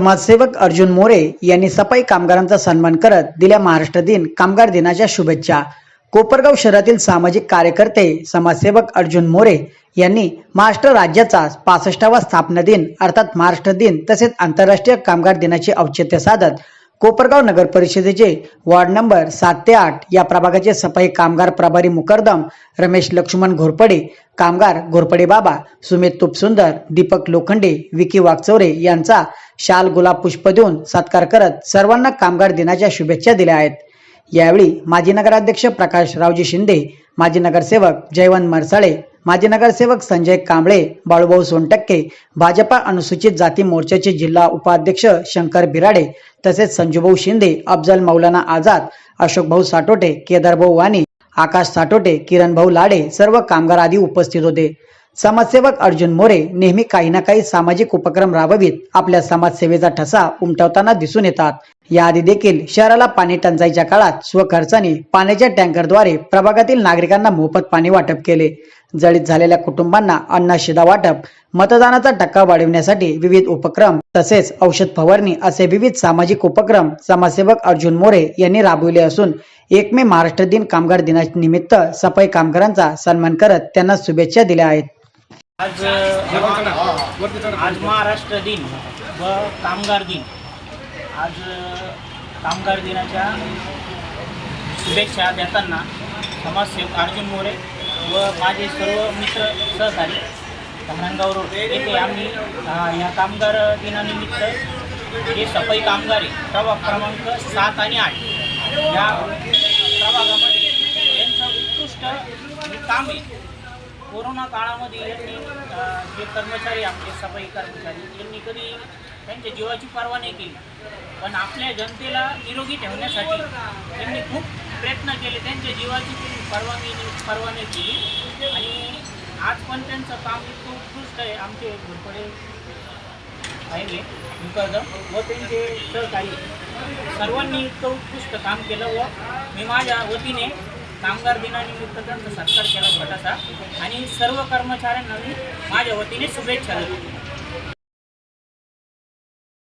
समाजसेवक अर्जुन मोरे यांनी सफाई कामगारांचा सन्मान करत दिल्या महाराष्ट्र दिन कामगार दिनाच्या शुभेच्छा. कोपरगाव शहरातील सामाजिक कार्यकर्ते समाजसेवक अर्जुन मोरे यांनी महाराष्ट्र राज्याचा पासष्टावा स्थापना दिन अर्थात महाराष्ट्र दिन तसेच आंतरराष्ट्रीय कामगार दिनाचे औचित्य साधत कोपरगाव नगर परिषदेचे वार्ड नंबर सात ते आठ या प्रभागाचे सफाई कामगार प्रभारी मुकरदम रमेश लक्ष्मण घोरपडे कामगार घोरपडे बाबा सुमित तुपसुंदर दीपक लोखंडे विकी वागचौरे यांचा शाल गुलाब पुष्प देऊन सत्कार करत सर्वांना कामगार दिनाच्या शुभेच्छा दिल्या आहेत. यावेळी माजी नगराध्यक्ष प्रकाश रावजी शिंदे माजी नगरसेवक जयवंत मरसाळे माजी नगरसेवक संजय कांबळे बाळूभाऊ सोनटक्के भाजपा अनुसूचित जाती मोर्चाचे जिल्हा उपाध्यक्ष शंकर बिराडे तसेच संजूभाऊ शिंदे अफजल मौलाना आझाद अशोकभाऊ साटोटे केदारभाऊ वाणी आकाश साटोटे किरणभाऊ लाडे सर्व कामगार आदी उपस्थित होते. समाजसेवक अर्जुन मोरे नेहमी काही ना काही सामाजिक उपक्रम राबवित आपल्या समाजसेवेचा ठसा उमटवताना दिसून येतात. याआधी देखील शहराला पाणी टंचाईच्या काळात स्वखर्चाने पाण्याच्या टँकरद्वारे प्रभागातील नागरिकांना मोफत पाणी वाटप केले. जळीत झालेल्या कुटुंबांना अन्न शिदा वाटप मतदानाचा टक्का वाढविण्यासाठी विविध उपक्रम तसेच औषध फवारणी असे विविध सामाजिक उपक्रम समाजसेवक अर्जुन मोरे यांनी राबविले असून एक मे महाराष्ट्र दिन कामगार दिनानिमित्त सफाई कामगारांचा सन्मान करत त्यांना शुभेच्छा दिल्या आहेत. आज आज महाराष्ट्र दिन व कामगार दिन. आज कामगार दिनाच्या शुभेच्छा देताना समाजसेवक अर्जुन मोरे व माझे सर्व मित्र सहकारी धरणगाव रोड येथे आम्ही या कामगार दिनानिमित्त जे सफाई कामगार आहे प्रभाग क्रमांक सात आणि आठ या प्रभागामध्ये यांचं उत्कृष्ट काम आहे. कोरोना काळामध्ये यांनी जे कर्मचारी आपले सफाई कर्मचारी यांनी कधी त्यांच्या जीवाची पर्वा नाही केली. पण आपल्या जनतेला निरोगी ठेवण्यासाठी त्यांनी खूप प्रयत्न केले. त्यांच्या जीवाची त्यांनी पर्वा नाही केली. आणि आज पण त्यांचं काम इतकं उत्कृष्ट आहे. आमचे घोरपडे आहे मुकरदम व त्यांचे सहकारी. सर्वांनी इतकं उत्कृष्ट काम केलं. व मी माझ्या वतीने कामगार दिनानिमित्त त्यांचा सत्कार केला छोटासा आणि सर्व कर्मचाऱ्यांना मी माझ्या वतीने शुभेच्छा देतो.